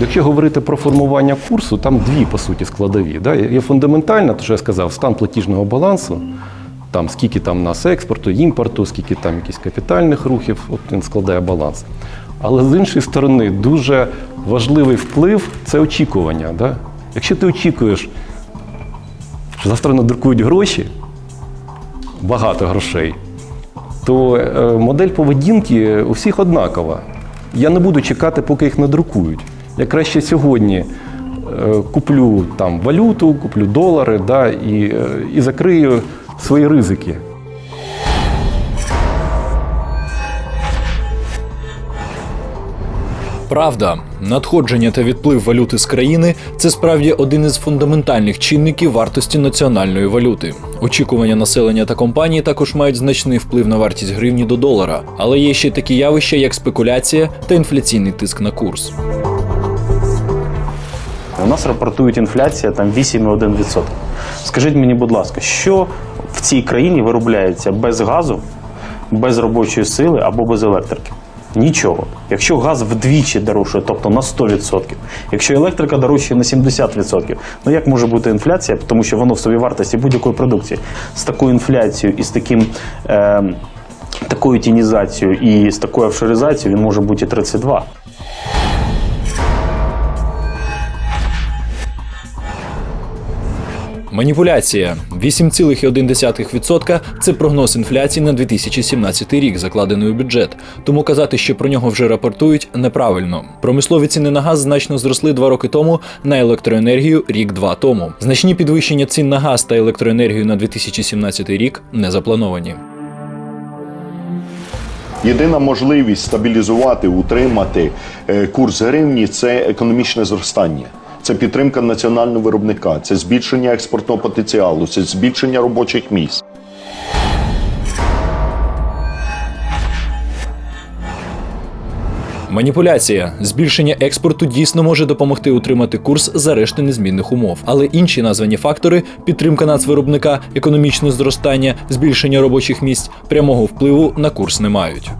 Якщо говорити про формування курсу, там дві по суті складові. Да? Є фундаментальна, то що я сказав, стан платіжного балансу, там скільки там нас експорту, імпорту, скільки там якісь капітальних рухів, от він складає баланс. Але з іншої сторони, дуже важливий вплив це очікування. Да? Якщо ти очікуєш, що завтра надрукують гроші, багато грошей, то е, модель поведінки у всіх однакова. Я не буду чекати, поки їх надрукують. Я краще сьогодні е, куплю там валюту, куплю долари да, і, е, і закрию свої ризики. Правда, надходження та відплив валюти з країни це справді один із фундаментальних чинників вартості національної валюти. Очікування населення та компаній також мають значний вплив на вартість гривні до долара, але є ще такі явища, як спекуляція та інфляційний тиск на курс. У нас рапортують інфляція там 8,1%. Скажіть мені, будь ласка, що в цій країні виробляється без газу, без робочої сили або без електрики? Нічого. Якщо газ вдвічі дорожчає, тобто на 100%, якщо електрика дорожчає на 70%, ну як може бути інфляція, тому що воно в собі вартості будь-якої продукції з такою інфляцією і з таким. Е, Такою тінізацією і з такою офшоризацією він може бути і 32. Маніпуляція 8,1% – це прогноз інфляції на 2017 рік, закладений у бюджет. Тому казати, що про нього вже рапортують, неправильно. Промислові ціни на газ значно зросли два роки тому, на електроенергію рік-два тому. Значні підвищення цін на газ та електроенергію на 2017 рік не заплановані. Єдина можливість стабілізувати, утримати е, курс гривні це економічне зростання. Це підтримка національного виробника, це збільшення експортного потенціалу, це збільшення робочих місць. Маніпуляція збільшення експорту дійсно може допомогти утримати курс за решти незмінних умов, але інші названі фактори підтримка нацвиробника, економічне зростання, збільшення робочих місць прямого впливу на курс не мають.